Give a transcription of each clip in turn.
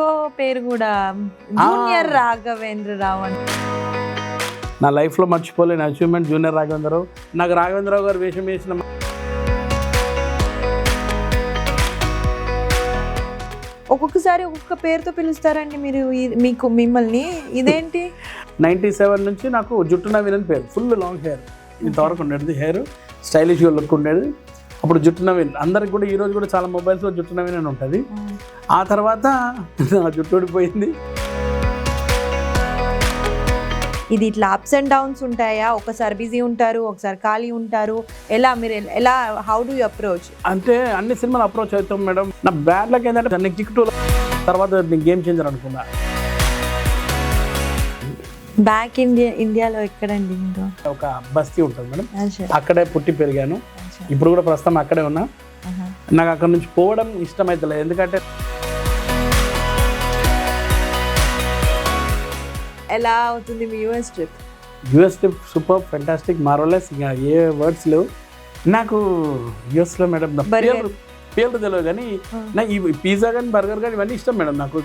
ఇంకో పేరు కూడా జూనియర్ రాఘవేంద్ర రావు అని నా లైఫ్లో మర్చిపోలేని అచీవ్మెంట్ జూనియర్ రాఘవేంద్రరావు. నాకు రాఘవేంద్రరావు గారు వేషం వేసిన ఒక్కొక్కసారి ఒక్కొక్క పేరుతో పిలుస్తారండి మీరు మీకు మిమ్మల్ని. ఇదేంటి? నైంటీ సెవెన్ నుంచి నాకు జుట్టు నవీన్ అని పేరు. Full long hair. ఇంతవరకు ఉండేది హెయిర్. స్టైలిష్గా లుక్ ఉండేది. అప్పుడు జుట్టు నవీన్. అందరికి కూడా ఈ రోజు కూడా చాలా మొబైల్స్లో జుట్టు నవీన్ అని ఉంటుంది. ఆ తర్వాత నా జుట్టు ఊడిపోయింది. ఇది ఇట్లా అప్స్ అండ్ డౌన్స్ ఉంటాయా? ఒకసారి బిజీ ఉంటారు ఒకసారి ఖాళీ ఉంటారు. ఎలా మీరు ఎల్- హౌ డు యూ అప్రోచ్ అంటే అన్ని సినిమాలు అప్రోచ్ అవుతాం మేడం. నా బ్యాడ్ లక్ ఏంటంటే నెక్స్ట్ కిక్ టూ తర్వాత నేను గేమ్ చేంజర్ అనుకున్నా. బ్యాక్ ఇండియా ఇండియాలో ఎక్కడండి మీరు ఒక బస్తీ ఉంటుంది మేడం. అక్కడే పుట్టి పెరిగాను. ఇప్పుడు కూడా ప్రస్తుతం అక్కడే ఉన్నా. నాకు అక్కడ నుంచి పోవడం ఇష్టమైతలేదు ఎందుకంటే ఎలా అవుతుంది మీ US trip US trip super fantastic marvellous ఇంకా ఏ వర్డ్స్ లేవు. నాకు యూఎస్లో మేడం పేర్లు తెలియదు కానీ నాకు ఈ పిజ్జా కానీ బర్గర్ కానీ ఇవన్నీ ఇష్టం మేడం నాకు.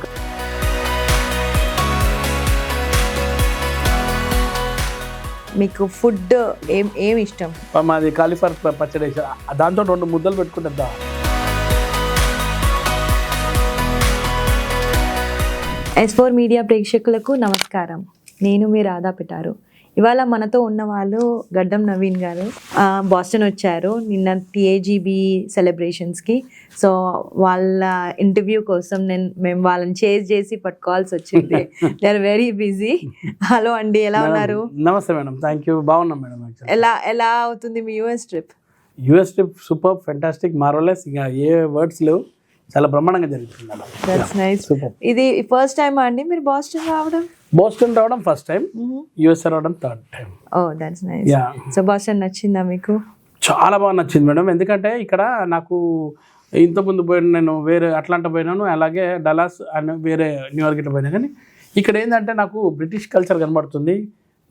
మీకు ఫుడ్ ఏం ఏం ఇష్టం? మాది కాలిఫర్ పచ్చడి దాంతో రెండు ముద్దలు పెట్టుకుంటా ఎస్ ఫోర్ మీడియా ప్రేక్షకులకు నమస్కారం. నేను మీ రాధా పిటారు ఇవాళ మనతో ఉన్న వాళ్ళు గడ్డం నవీన్ గారు. బాస్టన్ వచ్చారు. నిన్న టిఏజీబీ సెలబ్రేషన్స్కి సో వాళ్ళ ఇంటర్వ్యూ కోసం నేను మేము వాళ్ళని చేజ్ చేసి పట్టుకోవాల్సి వచ్చింది. They are very busy hello అండి ఎలా ఉన్నారు? నమస్తే మేడం థ్యాంక్ యూ బాగున్నాం మేడం ఎలా ఎలా అవుతుంది మీ US trip US trip super fantastic marvellous ఇంకా ఏ వర్డ్స్ లేవు. చాలా బ్రహ్మాండంగా జరుగుతుంది ఇది ఫస్ట్ టైం అండి మీరు బాస్టన్ రావడం? బోస్టన్ రావడం ఫస్ట్ టైం యూఎస్ఏ రావడం third time oh that's nice so Boston నచ్చిందా మీకు? చాలా బాగా నచ్చింది మేడం. ఎందుకంటే ఇక్కడ నాకు ఇంతకుముందు పోయిన నేను వేరే అట్లాంటా పోయినాను అలాగే డలాస్ అండ్ వేరే న్యూయార్క్ ఇట్లా పోయినా. కానీ ఇక్కడ ఏంటంటే నాకు బ్రిటిష్ కల్చర్ కనబడుతుంది.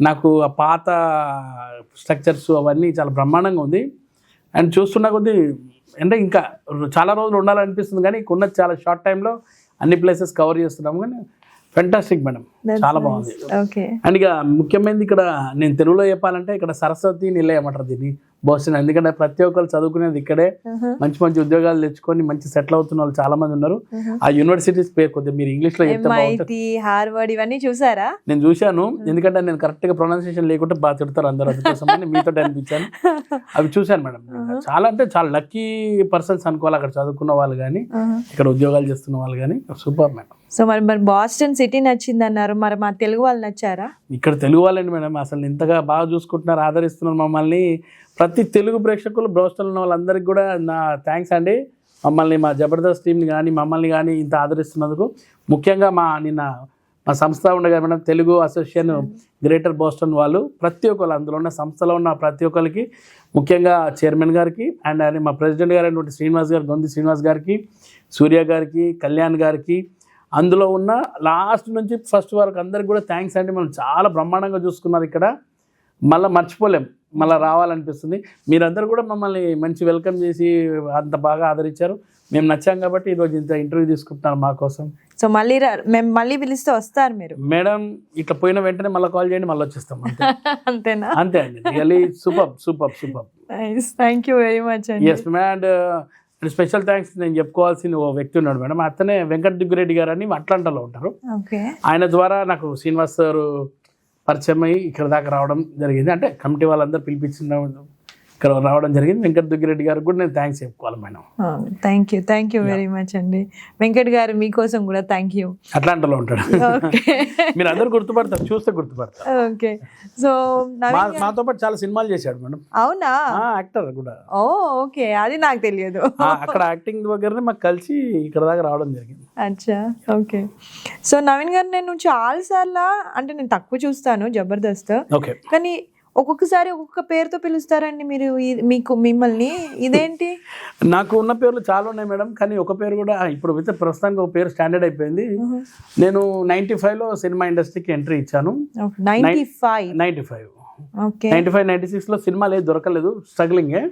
నాకు ఆ పాత స్ట్రక్చర్స్ అవన్నీ చాలా బ్రహ్మాండంగా ఉంది. అండ్ చూస్తున్న కొద్దీ అంటే ఇంకా చాలా రోజులు ఉండాలనిపిస్తుంది. కానీ ఉన్న చాలా షార్ట్ టైంలో అన్ని ప్లేసెస్ కవర్ చేస్తున్నాము. కానీ ఫెంటాస్టిక్ మేడం చాలా బాగుంది. అండ్ ఇక ముఖ్యమైనది ఇక్కడ నేను తెలుగులో చెప్పాలంటే ఇక్కడ సరస్వతి నిలయం అంటారు దీన్ని. బోస్టన్ ఎందుకంటే ప్రతి ఒక్కరు చదువుకునేది ఇక్కడే. మంచి మంచి ఉద్యోగాలు తెచ్చుకొని మంచి సెటిల్ అవుతున్న వాళ్ళు చాలా మంది ఉన్నారు. ఆ యూనివర్సిటీస్ పేరు కొద్దిగా మీరు ఇంగ్లీష్లో చెప్తే హార్వర్డ్ ఇవన్నీ చూసారా? నేను చూశాను. ఎందుకంటే నేను కరెక్ట్గా ప్రొనౌన్సియేషన్ లేకుంటే బాగా తిడతారు అందరూ. అందుకోసం మీతో అనిపించాను. అవి చూశాను మేడం చాలా అంటే చాలా లక్కీ పర్సన్స్ అనుకోవాలి అక్కడ చదువుకున్న వాళ్ళు కానీ ఇక్కడ ఉద్యోగాలు చేస్తున్న వాళ్ళు కానీ. సూపర్ మేడం సో మరి మరి బాస్టన్ సిటీ నచ్చింది అన్నారు మరి మా తెలుగు వాళ్ళు నచ్చారా? ఇక్కడ తెలుగు వాళ్ళండి మేడం అసలు ఇంతగా బాగా చూసుకుంటున్నారు ఆదరిస్తున్నారు మమ్మల్ని. ప్రతి తెలుగు ప్రేక్షకులు బ్రోస్టల్ ఉన్న వాళ్ళందరికీ కూడా నా థ్యాంక్స్ అండి. మమ్మల్ని మా జబర్దస్త్ టీంని కానీ మమ్మల్ని కానీ ఇంత ఆదరిస్తున్నందుకు. ముఖ్యంగా మా నిన్న మా సంస్థ ఉండగా madam Telugu association Greater Boston వాళ్ళు ప్రతి ఒక్కరు అందులో ఉన్న సంస్థలో ఉన్న ప్రతి ఒక్కరికి ముఖ్యంగా చైర్మన్ గారికి అండ్ ఆయన మా ప్రెసిడెంట్ గారు అయినటువంటి శ్రీనివాస్ గారు గొంది శ్రీనివాస్ గారికి సూర్య గారికి కళ్యాణ్ గారికి అందులో ఉన్న లాస్ట్ నుంచి ఫస్ట్ వరకు అందరికి కూడా థ్యాంక్స్ అండి. మనం చాలా బ్రహ్మాండంగా చూసుకున్నారు ఇక్కడ. మళ్ళీ మర్చిపోలేం. మళ్ళీ రావాలనిపిస్తుంది. మీరందరూ కూడా మమ్మల్ని మంచి వెల్కమ్ చేసి అంత బాగా ఆదరించారు. మేము నచ్చాం కాబట్టి ఈరోజు ఇంత ఇంటర్వ్యూ తీసుకుంటున్నారు మా కోసం. సో మళ్ళీ మేము మళ్ళీ పిలిస్తే వస్తారు మీరు. మేడం ఇట్లా పోయిన వెంటనే మళ్ళీ కాల్ చేయండి మళ్ళీ వచ్చేస్తాం. అంతే. అంతేనా? అంతే అండి. Really super super super thank you very much అండి. ఎస్ అండ్ స్పెషల్ థ్యాంక్స్ నేను చెప్పుకోవాల్సిన ఓ వ్యక్తి ఉన్నాడు మేడం. అతనే వెంకట దిగ్గురెడ్డి గారు అని అట్లాంటాలో ఉంటారు. ఆయన ద్వారా నాకు శ్రీనివాస్ గారు పరిచయం అయ్యి ఇక్కడ దాకా రావడం జరిగింది. అంటే కమిటీ వాళ్ళందరూ పిలిపించిన ఇక్కడ రావడం జరిగింది. వెంకట దుగ్గిరెడ్డి గారికి కూడా నేను థ్యాంక్స్ చెప్పుకోవాలి madam. Thank you thank you very much అండి. వెంకట్ గారు మీకోసం కూడా థ్యాంక్ యూ అట్లాంటలో ఉంటాడు. మీరు అందరూ గుర్తుపడతారు చూస్తే గుర్తుపడతారు. ఓకే సో మాతో పాటు చాలా సినిమాలు చేశాడు మేడం. అవునా? యాక్టర్ కూడా. ఓ ఓకే అది నాకు తెలియదు. అక్కడ యాక్టింగ్ దగ్గరనే మాకు కలిసి ఇక్కడ దాకా రావడం జరిగింది. అచ్చా ఓకే సో నవీన్ గారు నేను చాలా సార్లు అంటే నేను తక్కువ చూస్తాను జబర్దస్త్. ఓకే కానీ ఒక్కొక్కసారి ఒక్కొక్క పేరుతో పిలుస్తారండి మీరు మీకు మిమ్మల్ని. ఇదేంటి? నాకు ఉన్న పేర్లు చాలా ఉన్నాయి మేడం కానీ ఒక పేరు కూడా ఇప్పుడు అయితే ప్రస్తుతానికి ఒక పేరు స్టాండర్డ్ అయిపోయింది. నేను నైంటీ ఫైవ్లో సినిమా ఇండస్ట్రీకి ఎంట్రీ ఇచ్చాను. Ninety five. Ninety five. Okay. Ninety five ninety సిక్స్లో సినిమాలు ఏది దొరకలేదు స్ట్రగ్లింగే.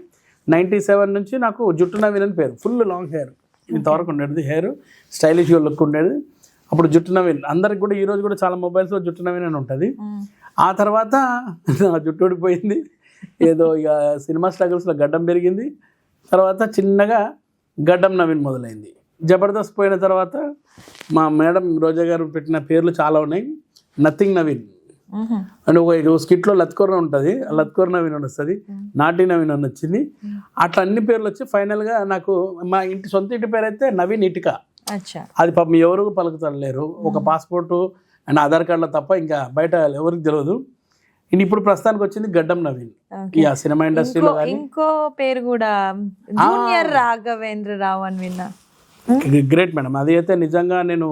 నైంటీ సెవెన్ నుంచి నాకు జుట్టు నవీన్ అని పేరు ఫుల్ లాంగ్ హెయిర్. ఇంతవరకు ఉండేది హెయిర్ స్టైలిష్గా లుక్ ఉండేది. అప్పుడు జుట్టు నవీన్ అందరికి కూడా ఈ రోజు కూడా చాలా మొబైల్స్లో జుట్టు నవీన్ అని ఉంటుంది ఆ తర్వాత నా జుట్టు ఊడిపోయింది. ఏదో ఇక సినిమా స్ట్రగుల్స్లో గడ్డం పెరిగింది. తర్వాత చిన్నగా గడ్డం నవీన్ మొదలైంది. జబర్దస్త్ పోయిన తర్వాత మా మేడం రోజా గారు పెట్టిన పేర్లు చాలా ఉన్నాయి. నథింగ్ నవీన్. అంటే ఒక స్కిట్లో లత్కూర ఉంటుంది. లత్కూర నవీన్ అని వస్తుంది. నాటి నవీన్ అని వచ్చింది. అట్లా అన్ని పేర్లు వచ్చి ఫైనల్గా నాకు మా ఇంటి సొంత ఇంటి పేరు అయితే నవీన్ ఇటుక. అది పాపం ఎవరు పలుకుతలేరు. ఒక పాస్పోర్టు అండ్ ఆధార్ కార్డులో తప్ప ఇంకా బయట ఎవరికి తెలియదు ఇది ఇప్పుడు ప్రస్తుతానికి వచ్చింది గడ్డం నవీన్. ఇక సినిమా ఇండస్ట్రీలో ఇంకో పేరు కూడా జూనియర్ రాఘవేంద్ర రావు అని విన్నా. Great madam. అది అయితే నిజంగా నేను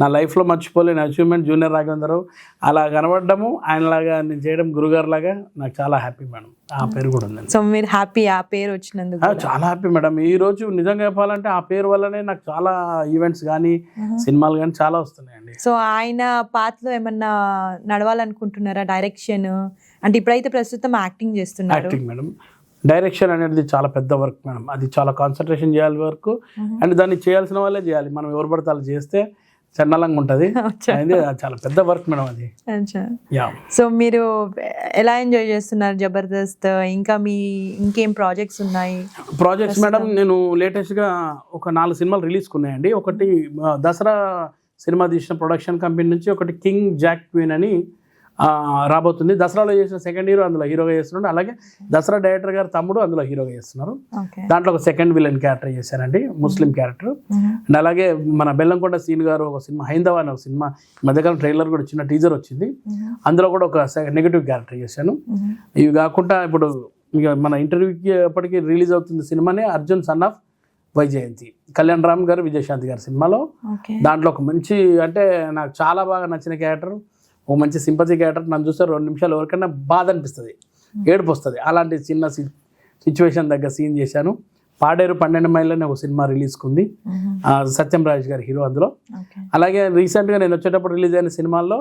నా లైఫ్లో మర్చిపోలేని అచీవ్మెంట్ జూనియర్ రాఘవేంద్రరావు. అలా కనబడడము ఆయనలాగా నేను చేయడం గురుగారు లాగా నాకు చాలా హ్యాపీ మేడం. ఆ పేరు కూడా ఉందండి. సో మీరు హ్యాపీ ఆ పేరు వచ్చినందుకు చాలా హ్యాపీ మేడం. ఈ రోజు నిజంగా చెప్పాలంటే ఆ పేరు వల్లనే నాకు చాలా ఈవెంట్స్ కానీ సినిమాలు కానీ చాలా వస్తున్నాయండి. సో ఆయన పాత్రలో ఏమన్నా నడవాలనుకుంటున్నారా డైరెక్షన్? అంటే ఇప్పుడైతే ప్రస్తుతం యాక్టింగ్ చేస్తున్నారు. Acting madam. డైరెక్షన్ అనేది చాలా పెద్ద వర్క్ మేడం. అది చాలా కాన్సన్ట్రేషన్ చేయాలి వర్క్. అండ్ దాన్ని చేయాల్సిన వాళ్ళే చేయాలి. మనం ఎవరు పడితే చేస్తే చండాలంగా ఉంటుంది. చాలా పెద్ద వర్క్ మేడం అది. సో మీరు ఎలా ఎంజాయ్ చేస్తున్నారు జబర్దస్త్? ఇంకా మీ ఇంకేం ప్రాజెక్ట్స్ ఉన్నాయి? ప్రాజెక్ట్స్ మేడం నేను లేటెస్ట్గా ఒక నాలుగు సినిమాలు రిలీజ్ ఉన్నాయండి ఒకటి దసరా సినిమా తీసిన ప్రొడక్షన్ కంపెనీ నుంచి ఒకటి కింగ్ జాక్ క్వీన్ అని రాబోతుంది. దసరాలో చేసిన సెకండ్ హీరో అందులో హీరోగా చేస్తున్నాడు. అలాగే దసరా డైరెక్టర్ గారు తమ్ముడు అందులో హీరోగా చేస్తున్నారు. దాంట్లో ఒక సెకండ్ విలన్ క్యారెక్టర్ చేశారండి ముస్లిం క్యారెక్టర్ అండ్ అలాగే మన బెల్లంకొండ సీన్ గారు ఒక సినిమా హైందవ అనే ఒక సినిమా మధ్యకాలం ట్రైలర్ కూడా చిన్న టీజర్ వచ్చింది. అందులో కూడా ఒక నెగిటివ్ క్యారెక్టర్ చేశాను. ఇవి కాకుండా ఇప్పుడు ఇక మన ఇంటర్వ్యూకి ఎప్పటికీ రిలీజ్ అవుతుంది సినిమానే అర్జున్ సన్ ఆఫ్ వైజయంతి. కళ్యాణ్ రామ్ గారు విజయశాంతి గారి సినిమాలో. దాంట్లో ఒక మంచి అంటే నాకు చాలా బాగా నచ్చిన క్యారెక్టర్ ఒక మంచి సింపతి క్యారెక్టర్ నన్ను చూస్తే రెండు నిమిషాలు ఎవరికైనా బాధ అనిపిస్తుంది ఏడుపు వస్తుంది అలాంటి చిన్న సిచ్యువేషన్ దగ్గర సీన్ చేశాను. పాడేరు పన్నెండు మైళ్ళని ఒక సినిమా రిలీజ్కుంది సత్యం రాజ్ గారి హీరో అందులో. అలాగే రీసెంట్గా నేను వచ్చేటప్పుడు రిలీజ్ అయిన సినిమాల్లో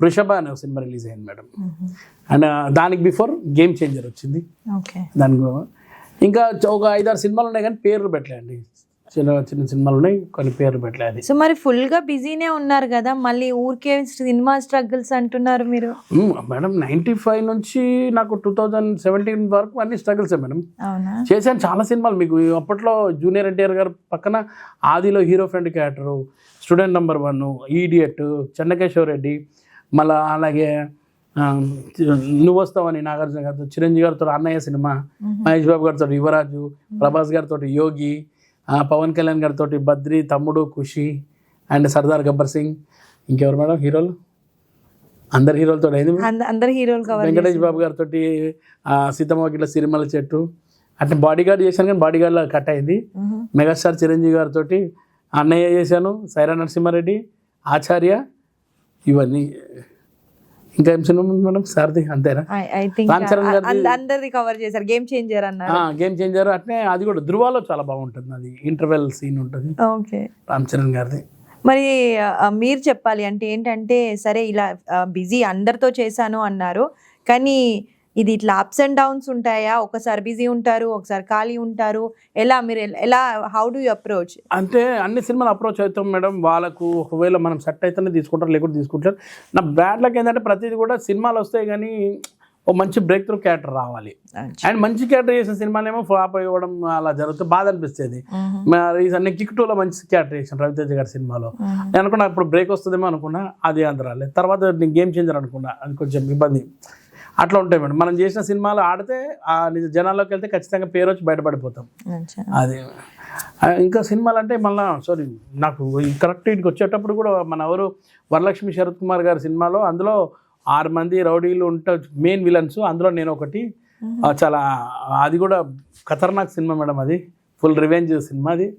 వృషభ అనే ఒక సినిమా రిలీజ్ అయింది మేడం. అండ్ దానికి బిఫోర్ గేమ్ చేంజర్ వచ్చింది. ఓకే. దానికి ఇంకా ఒక ఐదారు సినిమాలు ఉన్నాయి కానీ పేర్లు పెట్టలేండి చిన్న చిన్న సినిమాలు ఉన్నాయి కొన్ని పేర్లు పెట్టలేదు. సో మరి ఫుల్గా బిజీనే ఉన్నారు కదా మళ్ళీ ఊరికే సినిమా స్ట్రగుల్స్ అంటున్నారు మీరు. మేడం నైంటీ ఫైవ్ నుంచి నాకు టూ థౌజండ్ సెవెంటీన్ వరకు అన్ని స్ట్రగుల్స్ మేడం. చేశాను చాలా సినిమాలు. మీకు అప్పట్లో జూనియర్ ఎన్టీఆర్ గారు పక్కన ఆదిలో hero friend character student number one idiot Chennakesava Reddy మళ్ళా అలాగే నువ్వు వస్తావని నాగార్జున గారితో చిరంజీవి గారితో అన్నయ్య సినిమా మహేష్ బాబు గారితో యువరాజు ప్రభాస్ గారితో యోగి పవన్ కళ్యాణ్ గారితో బద్రి తమ్ముడు ఖుషి అండ్ సర్దార్ గబ్బర్ సింగ్. ఇంకెవరు మేడం? హీరోలు? అందరు హీరోలతో అయింది అంద- అందరు హీరోలు వెంకటేష్ బాబు గారితో సీతమ్మ గిట్ల సిరిమల చెట్టు. అంటే బాడీ గార్డ్ చేశాను కానీ బాడీ గార్డ్లో కట్ అయింది మెగాస్టార్ చిరంజీవి గారితో అన్నయ్య చేశాను సైరా నరసింహారెడ్డి ఆచార్య ఇవన్నీ. ఇంకా ఏం సినిమా మేడం సార్ది అంతేనా? రామ్ చరణ్ అందరిది కవర్ చేశారు. గేమ్ చేంజర్ అన్నారు. గేమ్ చేంజర్ అట్నే అది కూడా ధృవాలో చాలా బాగుంటుంది అది. ఇంటర్వెల్ సీన్ ఉంటుంది. ఓకే రామ్ చరణ్ గారిది. మరి మీరు చెప్పాలి అంటే ఏంటంటే సరే ఇలా బిజీ అందరితో చేశాను అన్నారు. కానీ ఇది ఇట్లా అప్స్ అండ్ డౌన్స్ ఉంటాయా? ఒకసారి బిజీ ఉంటారు ఒకసారి ఖాళీ ఉంటారు. ఎలా మీరు ఎల- హౌ డు యూ అప్రోచ్ అంటే అన్ని సినిమాలు అప్రోచ్ అవుతాం మేడం. వాళ్ళకు ఒకవేళ మనం సెట్ అయితేనే తీసుకుంటారు లేకుంటే తీసుకుంటారు నా బ్యాడ్లకు ఏంటంటే ప్రతిదీ కూడా సినిమాలు వస్తాయి కానీ ఓ మంచి బ్రేక్ త్రూ క్యారెక్టర్ రావాలి అండ్ మంచి క్యారెక్టర్ చేసిన సినిమాలేమో ఫ్లాప్ ఇవ్వడం అలా జరుగుతుంది బాధ అనిపిస్తుంది. అన్ని కిక్ టూలో మంచి క్యారెక్టర్ చేశాను రవితేజ గారి సినిమాలో. నేను అనుకున్నా ఇప్పుడు బ్రేక్ వస్తుందేమో అనుకున్నా అది అంత రాలేదు తర్వాత నేను గేమ్ చేంజర్ అనుకున్నా అది కొంచెం ఇబ్బంది. అట్లా ఉంటాయి మేడం. మనం చేసిన సినిమాలు ఆడితే ఆ నిజ జనాల్లోకి వెళ్తే ఖచ్చితంగా పేరు వచ్చి బయటపడిపోతాం. అది. ఇంకా సినిమాలు అంటే మళ్ళా సారీ నాకు కరెక్ట్ ఇంటికి వచ్చేటప్పుడు కూడా మన ఎవరు వరలక్ష్మి శరత్ కుమార్ గారి సినిమాలో అందులో ఆరు మంది రౌడీలు ఉంటే మెయిన్ విలన్స్ అందులో నేను ఒకటి. చాలా అది కూడా ఖతర్నాక్ సినిమా మేడం అది. ఫుల్ రివెంజ్ సినిమా అది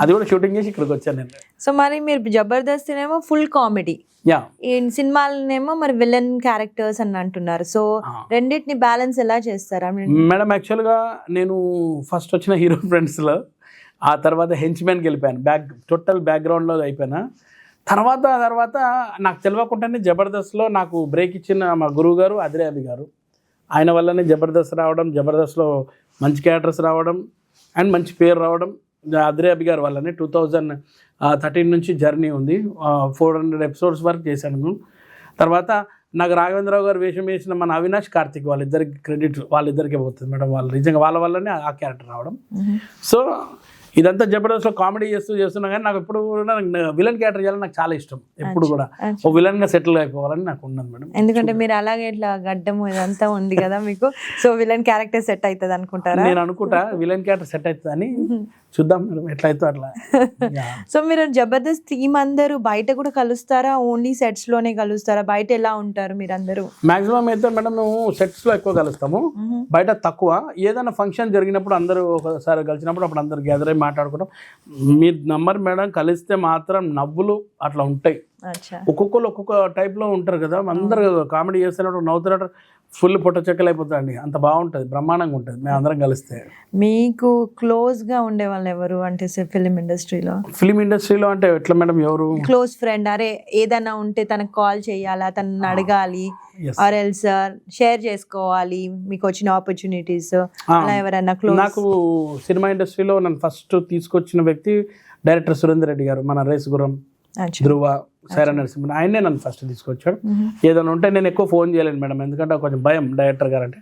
అది కూడా షూటింగ్ చేసి ఇక్కడికి వచ్చాను నేను. సో మరి మీరు జబర్దస్త్ ఏమో ఫుల్ కామెడీ. యా. ఈ సినిమాలనేమో మరి విలన్ క్యారెక్టర్స్ అని అంటున్నారు. సో రెండింటిని బ్యాలెన్స్ ఎలా చేస్తారు? మేడం యాక్చువల్గా నేను ఫస్ట్ వచ్చిన హీరో ఫ్రెండ్స్లో ఆ తర్వాత హెంచ్మెన్కి వెళ్ళిపోయాను. బ్యాక్ టోటల్ బ్యాక్గ్రౌండ్లో అయిపోయినా. తర్వాత తర్వాత నాకు తెలియకుండానే జబర్దస్త్లో నాకు బ్రేక్ ఇచ్చిన మా గురువు గారు అదిరే అభి గారు. ఆయన వల్లనే జబర్దస్త్ రావడం జబర్దస్త్లో మంచి క్యారెక్టర్స్ రావడం అండ్ మంచి పేరు రావడం అద్రే అభి గారు వాళ్ళని టూ థౌజండ్ థర్టీన్ నుంచి జర్నీ ఉంది. ఫోర్ హండ్రెడ్ ఎపిసోడ్స్ వరకు చేశాను తర్వాత నాకు రాఘవేంద్రరావు గారు వేషం వేసిన మన అవినాష్ కార్తిక్ వాళ్ళిద్దరికి క్రెడిట్ వాళ్ళిద్దరికే పోతుంది మేడం. వాళ్ళు నిజంగా వాళ్ళ వల్లనే ఆ క్యారెక్టర్ రావడం. సో ఇదంతా జబర్దస్త్లో కామెడీ చేస్తూ చేస్తున్నా కానీ నాకు ఎప్పుడు కూడా విలన్ క్యారెక్టర్ చేయాలని నాకు చాలా ఇష్టం. ఎప్పుడు కూడా. ఓ విలన్గా సెటిల్ అయిపోవాలని నాకు ఉన్నది మేడం. ఎందుకంటే మీరు అలాగే ఇట్లా గడ్డం ఇదంతా ఉంది కదా మీకు. సో విలన్ క్యారెక్టర్ సెట్ అవుతుంది అనుకుంటారా? నేను అనుకుంటా విలన్ క్యారెక్టర్ సెట్ అవుతుందని. చూద్దాం మేడం ఎట్లా అవుతుందో అట్లా. సో మీరు జబర్దస్త్ టీమ్ అందరూ బయట కూడా కలుస్తారా? ఓన్లీ సెట్స్లోనే కలుస్తారా? బయట ఎలా ఉంటారు మీరందరూ? మాక్సిమం అయితే మేడం మేము సెట్స్లో ఎక్కువ కలుస్తాము. బయట తక్కువ. ఏదైనా ఫంక్షన్ జరిగినప్పుడు అందరూ ఒకసారి కలిసినప్పుడు అప్పుడు అందరు గ్యాదర్ అయి మాట్లాడుకుంటాం. మీ నంబర్ మేడం కలిస్తే మాత్రం నవ్వులు అట్లా ఉంటాయి. ఒక్కొక్కరు ఒక్కొక్క type లో ఉంటారు కదా అందరు కామెడీ చేస్తున్నట్టు నవ్వుతున్నట్టు ఫుల్ పొట్ట చెక్కలు అయిపోతాయండి అంత బాగుంటుంది బ్రహ్మాండంగా ఉంటుంది మేము అందరం కలిస్తే. మీకు క్లోజ్గా ఉండే వాళ్ళు ఎవరు అంటే ఫిలిం ఇండస్ట్రీలో ఫిలిం ఇండస్ట్రీలో అంటే ఎట్లా మేడం ఎవరు? క్లోజ్ ఫ్రెండ్ అరే ఏదైనా ఉంటే తనకు కాల్ చేయాలా తనని అడగాలి Yes. ఆర్ ఎల్స్ షేర్ చేసుకోవాలి మీకు వచ్చిన ఆపర్చునిటీస్ అలా ఎవరైనా క్లోజ్ నాకు సినిమా ఇండస్ట్రీలో నన్ను ఫస్ట్ తీసుకొచ్చిన వ్యక్తి డైరెక్టర్ సురేందర్ రెడ్డి గారు మన రేస్ గురం ధ్రువ సైరా నరసింహన్ ఆయనే నన్ను ఫస్ట్ తీసుకొచ్చాడు. ఏదైనా ఉంటే నేను ఎక్కువ ఫోన్ చేయలేను మేడం. ఎందుకంటే కొంచెం భయం డైరెక్టర్ గారు అంటే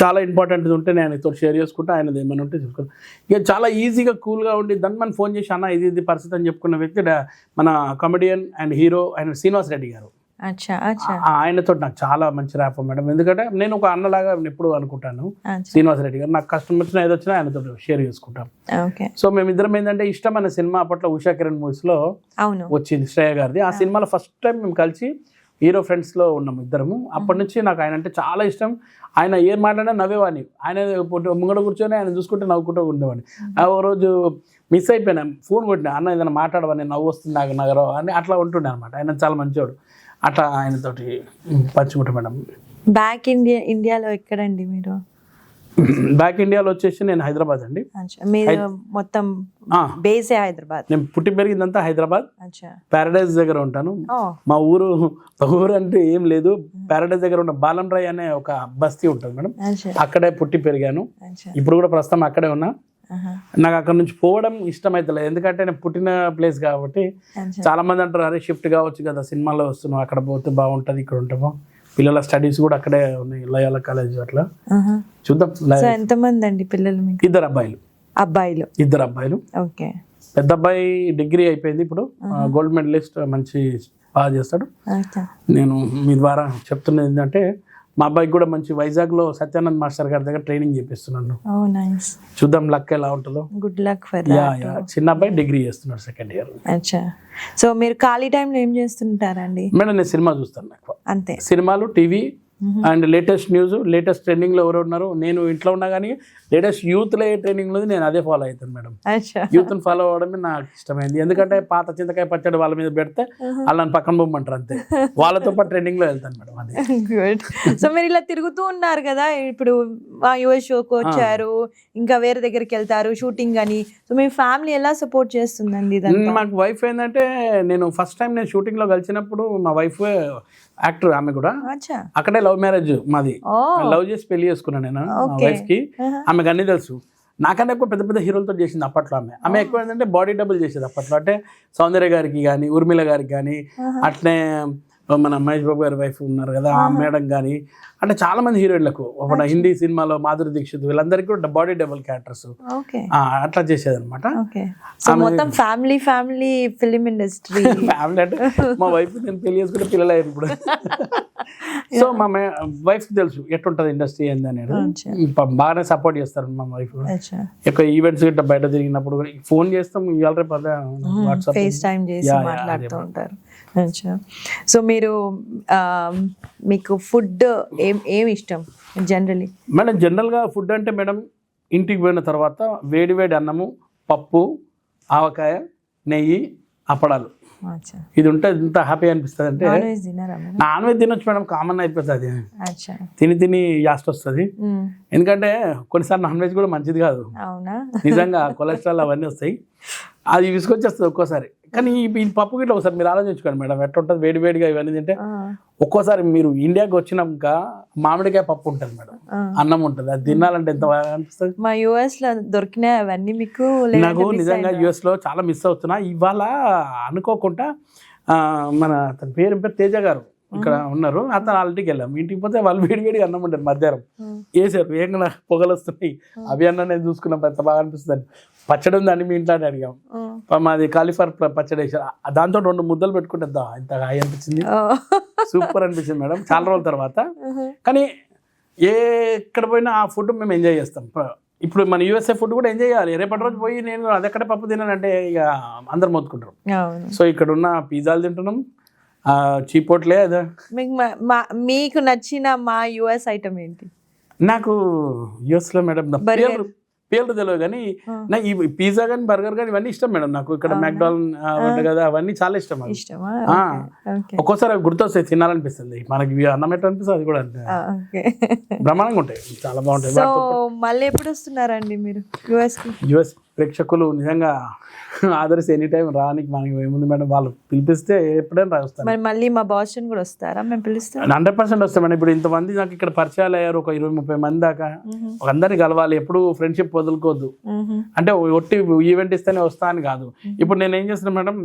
చాలా ఇంపార్టెంట్ ఉంటే నేను ఆయనతో షేర్ చేసుకుంటా ఆయనది ఏమైనా ఉంటే చూసుకుంటాను ఇక చాలా ఈజీగా కూల్గా ఉండి దాన్ని మనం ఫోన్ చేసి అన్న ఇది ఇది పరిస్థితి అని చెప్పుకున్న వ్యక్తి మన కమెడియన్ అండ్ హీరో ఆయన శ్రీనివాస్ రెడ్డి గారు. ఆయనతో నాకు చాలా మంచి ర్యాప్ మేడం. ఎందుకంటే నేను ఒక అన్నలాగా ఎప్పుడు అనుకుంటాను. అచ్చా. శ్రీనివాస్ రెడ్డి గారు. నాకు కష్టం వచ్చినా ఏది వచ్చినా ఆయనతో షేర్ చేసుకుంటాం. సో మేమిద్దరం ఏంటంటే ఇష్టమైన సినిమా అప్పట్లో ఉషా కిరణ్ మూవీస్లో అవును. వచ్చింది శ్రేయ గారిది. ఆ సినిమాలో ఫస్ట్ టైం మేము కలిసి హీరో ఫ్రెండ్స్లో ఉన్నాం ఇద్దరము. అప్పటి నుంచి నాకు ఆయన అంటే చాలా ఇష్టం. ఆయన ఏం మాట్లాడినా నవ్వేవాడిని. ఆయన ముంగడ కూర్చొని ఆయన చూసుకుంటే నవ్వుకుంటూ ఉండేవాడిని. ఓ రోజు మిస్ అయిపోయినా ఫోన్ కొట్టినా అన్న ఏదైనా మాట్లాడవని నవ్వు వస్తుంది నాకు నగరం అని అట్లా ఉంటుండే అనమాట ఆయన చాలా మంచివాడు అట్లా ఆయనతోటి పంచుకుంటాం మేడం. బ్యాక్ ఇండియా ఇండియాలో ఎక్కడండి మీరు? బ్యాక్ ఇండియాలో వచ్చేసి నేను హైదరాబాద్ అండి. మీరు మొత్తం బేసే హైదరాబాద్? నేను పుట్టి పెరిగిందంతా హైదరాబాద్. ప్యారడైజ్ దగ్గర ఉంటాను. మా ఊరు ఊరు అంటే ఏం లేదు. ప్యారడైజ్ దగ్గర ఉన్న బాలం రాయ్ అనే ఒక బస్తీ ఉంటుంది మేడం. అక్కడే పుట్టి పెరిగాను. ఇప్పుడు కూడా ప్రస్తుతం అక్కడే ఉన్నా. నాకు అక్కడ నుంచి పోవడం ఇష్టం అవుతలేదు ఎందుకంటే నేను పుట్టిన ప్లేస్ కాబట్టి చాలా మంది అంటారు అరే షిఫ్ట్ కావచ్చు కదా సినిమాలో వస్తున్నావు అక్కడ పోతే బాగుంటుంది ఇక్కడ ఉంటాము పిల్లల స్టడీస్ కూడా అక్కడే ఉన్నాయి లయాల కాలేజ్ అట్లా. చూద్దాం ఎంతమంది అండి పిల్లలు ఇద్దరు అబ్బాయిలు. అబ్బాయిలు. ఇద్దరు అబ్బాయిలు. ఓకే. పెద్ద అబ్బాయి డిగ్రీ అయిపోయింది ఇప్పుడు. గోల్డ్ మెడలిస్ట్ మంచి బాగా చేస్తాడు. నేను మీ ద్వారా చెప్తున్నది ఏంటంటే మా అబ్బాయికి కూడా మంచి వైజాగ్లో సత్యానంద్ మాస్టర్ గారి దగ్గర ట్రైనింగ్ చేపిస్తున్నాను. చూద్దాం లక్ ఎలా ఉంటుందో. Good luck for ya ya. చిన్న అబ్బాయి డిగ్రీ చేస్తున్నాడు సెకండ్ ఇయర్. అచ్చా. సో మీరు ఖాళీ టైంలో ఏం చేస్తుంటారండి? మేడం నేను సినిమా చూస్తాను ఎక్కువ అంతే. సినిమాలు TV and latest news latest ట్రెండింగ్లో ఎవరు ఉన్నారు నేను ఇంట్లో ఉన్నా కానీ లేటెస్ట్ యూత్లో ఏ ట్రెండింగ్ ఉంది నేను అదే ఫాలో అవుతాను మేడం. యూత్ని ఫాలో అవ్వడమే నాకు ఇష్టమైంది. ఎందుకంటే పాత చింతకాయ పచ్చడి వాళ్ళ మీద పెడితే వాళ్ళని పక్కన బొమ్మంటారు అంతే. వాళ్ళతో పాటు ట్రెండింగ్లో వెళ్తాను మేడం అది. గుడ్ సో మీరు ఇలా తిరుగుతూ ఉన్నారు కదా ఇప్పుడు ఆ యుఎస్ షోకి వచ్చారు ఇంకా వేరే దగ్గరికి వెళ్తారు షూటింగ్ అని. సో మీ ఫ్యామిలీ ఎలా సపోర్ట్ చేస్తుందండి మాకు వైఫ్ ఏంటంటే నేను ఫస్ట్ టైం నేను షూటింగ్లో కలిసినప్పుడు మా వైఫ్ యాక్టర్ ఆమె కూడా. అక్కడే లవ్ మ్యారేజ్ మాది. లవ్ చేసి పెళ్ళి చేసుకున్నాను నేను మా. వైఫ్కి ఆమెకు అన్ని తెలుసు. నాకన్నా ఎక్కువ పెద్ద పెద్ద హీరోలతో చేసింది అప్పట్లో ఆమె. ఆమె ఎక్కువ ఏంటంటే బాడీ డబుల్ చేసేది అప్పట్లో. అంటే సౌందర్య గారికి కానీ ఉర్మిళ గారికి కానీ అట్లనే మన మహేష్ బాబు గారి వైఫ్ ఉన్నారు కదా ఆ మేడం కానీ అంటే చాలా మంది హీరోయిన్లకు మన హిందీ సినిమాలో మాధురి దీక్షిత్ వీళ్ళందరికీ కూడా బాడీ డబుల్ క్యారెక్టర్స్. ఓకే. అట్లా చేసేది అనమాట ఓకే సో మొత్తం family family film industry. Family అంటే మా వైఫ్ నేను పెళ్ళి చేసుకుంటే పిల్లలు అయ్యారు ఇప్పుడు. సో మా వైఫ్ తెలుసు ఎట్టుంటది ఇండస్ట్రీ ఏంది అనేది. బాగానే సపోర్ట్ చేస్తారు మా వైఫ్ ఎక్కువ ఈవెంట్స్ గిట్ట బయట తిరిగినప్పుడు ఫోన్ చేస్తాం ఇవాళ రేపు వాట్సాప్. ఫేస్ టైం చేసి మాట్లాడుతూ ఉంటారు. సో మీరు మీకు ఫుడ్ ఏం ఏం ఇష్టం జనరలీ? మేడం జనరల్గా ఫుడ్ అంటే మేడం ఇంటికి పోయిన తర్వాత వేడి వేడి అన్నము పప్పు ఆవకాయ నెయ్యి అప్పడాలు. ఇది ఉంటే ఎంత హ్యాపీ అనిపిస్తుంది అంటే నాన్ వెజ్ తినొచ్చు మేడం కామన్ అయిపోతుంది. తిని తిని యాస్ట్ వస్తుంది. ఎందుకంటే కొన్నిసార్లు నాన్ వెజ్ కూడా మంచిది కాదు. నిజంగా కొలెస్ట్రాల్ అవన్నీ వస్తాయి. అది విసుకొచ్చేస్తుంది ఒక్కోసారి. కానీ ఈ పప్పు గిట్ల ఒకసారి మీరు ఆలోచించుకోండి మేడం. ఎట్లా ఉంటుంది వేడి వేడిగా ఇవన్నీ తింటే ఒక్కోసారి మీరు ఇండియాకి వచ్చినాక మామిడికాయ పప్పు ఉంటుంది మేడం. అన్నం ఉంటుంది. అది తినాలంటే ఎంత బాగా అనిపిస్తుంది? మా యుఎస్లో దొరికినాయి అవన్నీ మీకు నాకు నిజంగా? యుఎస్లో చాలా మిస్ అవుతున్నా. ఇవాళ అనుకోకుండా మన అతని పేరు పేరు తేజ గారు ఇక్కడ ఉన్నారు. అతను వాళ్ళ ఇంటికి వెళ్ళాం. ఇంటికి పోతే వాళ్ళు వేడి వేడిగా అన్నం ఉంటారు మధ్యాహ్నం. వేసారు ఏం పొగలు వస్తున్నాయి. అవి అన్న నేను చూసుకున్నాం. ఎంత బాగా అనిపిస్తుంది పచ్చడి ఉందండి మీ ఇంట్లో అడిగాం. మాది కాలిఫర్ పచ్చడి వేసారు దాంతో రెండు ముద్దలు పెట్టుకుంటే దా, ఇంత హాయి అనిపించింది. సూపర్ అనిపించింది మేడం. చాలా రోజుల తర్వాత. కానీ ఏ ఎక్కడ పోయినా ఆ ఫుడ్ మేము ఎంజాయ్ చేస్తాం. ఇప్పుడు మన యూఎస్ఏ ఫుడ్ కూడా ఎంజాయ్ చేయాలి. రేపటి రోజు పోయి నేను అది ఎక్కడ పప్పు తిన్నానంటే ఇక అందరు మొత్తుకుంటారు సో ఇక్కడ ఉన్న పిజ్జాలు తింటున్నాం. చీపోట్లే అదే? మీకు మీకు నచ్చిన మా యుఎస్ ఐటమ్ ఏంటి? నాకు యూఎస్లో మేడం. పేర్లు పేర్లు తెలియదు కానీ. నాకు ఈ పిజ్జా కానీ బర్గర్ కానీ ఇవన్నీ ఇష్టం మేడం నాకు. ఇక్కడ ఉంటాయి కదా అవన్నీ చాలా ఇష్టం ఒక్కోసారి అవి గుర్తొస్తాయి తినాలనిపిస్తుంది. మనకి అన్నం ఎట్లా అనిపిస్తుంది అది కూడా బ్రహ్మాండంగా ఉంటాయి చాలా బాగుంటాయి. సో మళ్ళీ ఎప్పుడు వస్తున్నారండి మీరు? యుఎస్ యుఎస్ ప్రేక్షకులు నిజంగా ఆదర్శి ఎనీ టైం రానికి మనకి ఏముంది మేడం? వాళ్ళు పిలిపిస్తే ఎప్పుడైనా రాస్తాను మరి మళ్ళీ మా బాస్టన్ కూడా వస్తారా? మేము పిలుస్తాం. హండ్రెడ్ పర్సెంట్ వస్తాం మేడం. ఇప్పుడు ఇంతమంది నాకు ఇక్కడ పరిచయాలు అయ్యారు ఒక ఇరవై ముప్పై మంది దాకా. అందరిని కలవాలి. ఎప్పుడు ఫ్రెండ్షిప్ వదులుకోవద్దు అంటే ఒట్టి ఈవెంట్ ఇస్తేనే వస్తా అని కాదు. ఇప్పుడు నేను ఏం చేస్తున్నా మేడం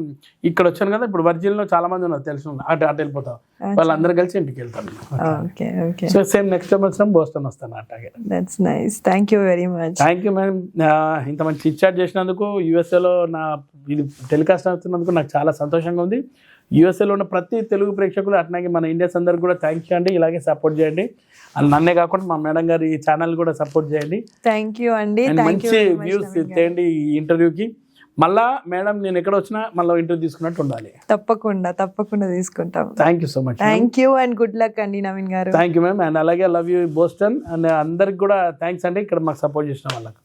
ఇక్కడ వచ్చాను కదా ఇప్పుడు వర్జిన్లో చాలా మంది ఉన్నారు వాళ్ళు. అటు అటు వెళ్ళిపోతాం వాళ్ళందరూ కలిసి ఇంటికి వెళ్తాను సో సేమ్ నెక్స్ట్ టైం వచ్చినా బోస్టన్ వస్తాను అట్లాగే that's nice thank you very much thank you madam ఇంత మంచి ఇచ్చార్జ్ చేసినందుకు యూఎస్ఏలో నా ఇది టెలికాస్ట్ అవుతున్నందుకు నాకు చాలా సంతోషంగా ఉంది. యూఎస్ఏలో ఉన్న ప్రతి తెలుగు ప్రేక్షకులు అట్లాగే మన ఇండియన్స్ అందరికి కూడా థ్యాంక్ యూ అండి. ఇలాగే సపోర్ట్ చేయండి. అది నన్నే కాకుండా మా మేడం గారి ఛానల్ కూడా సపోర్ట్ చేయండి. థ్యాంక్ యూ అండి. అండ్ మంచి వ్యూస్ తేండి ఈ ఇంటర్వ్యూకి. మళ్ళా మేడం నేను ఎక్కడ వచ్చినా మళ్ళీ ఇంటర్వ్యూ తీసుకున్నట్టు ఉండాలి. తప్పకుండా తప్పకుండా తీసుకుంటాం. Thank you so much thank you and good luck అండి Naveen garu. Thank you ma'am and అలాగే లవ్ యూ బోస్టన్ అండ్ అందరికి కూడా థ్యాంక్స్ అండి. ఇక్కడ మాకు సపోర్ట్ చేసిన వాళ్ళకి.